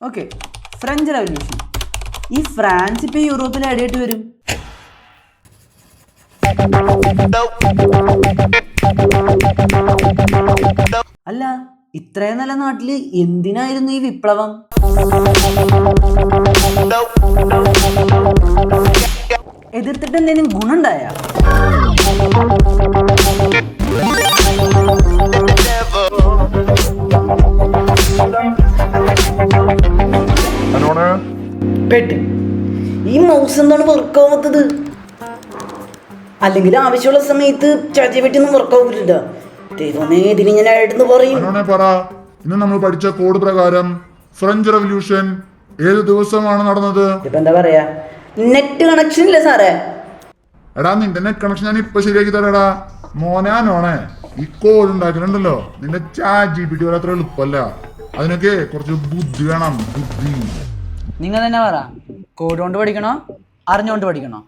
Okay French revolution ഈ France ഇപ്പൊ യൂറോപ്പിൽ എവിടെയായിട്ട് വരും? അല്ല ഇത്രയും നല്ല നാട്ടിൽ എന്തിനായിരുന്നു ഈ വിപ്ലവം? എതിർത്തിട്ട് എന്തെങ്കിലും ഗുണുണ്ടായ പെട്ട്. ഈ മൗസ് എന്താണ് വർക്ക് ആവാത്തത്? അല്ലെങ്കിൽ ആവശ്യമുള്ള സമയത്ത് ചാച്ചി പറ്റിയൊന്നും വർക്ക് ആവില്ല ദൈവമേ ഇതിന് ഞാൻ ആയിട്ടെന്ന് പറയും. പറ. ഇന്ന് നമ്മൾ പഠിച്ച കോഡ് പ്രകാരം ഫ്രഞ്ച് റെവല്യൂഷൻ ഏത് ദിവസമാണ് നടന്നത്? ഇപ്പൊ എന്താ പറയാ? നെറ്റ് കണക്ഷൻ ഇല്ല സാറേ? എടാ നിന്റെ നെറ്റ് കണക്ഷൻ ഞാൻ ഇപ്പൊ ശരിയാക്കി തരാടാ. മോനാനോണേ ഈ കോഡ് ഉണ്ടാക്കലുണ്ടല്ലോ. നിന്റെ ചാറ്റ് ജി പി ടി പോലെ അത്ര എളുപ്പമല്ല. അതിനൊക്കെ കുറച്ച് ബുദ്ധി വേണം ബുദ്ധി. നിങ്ങൾ തന്നെ പറ. കോഡ് കൊണ്ട് പഠിക്കണോ? അറിഞ്ഞുകൊണ്ട് പഠിക്കണോ?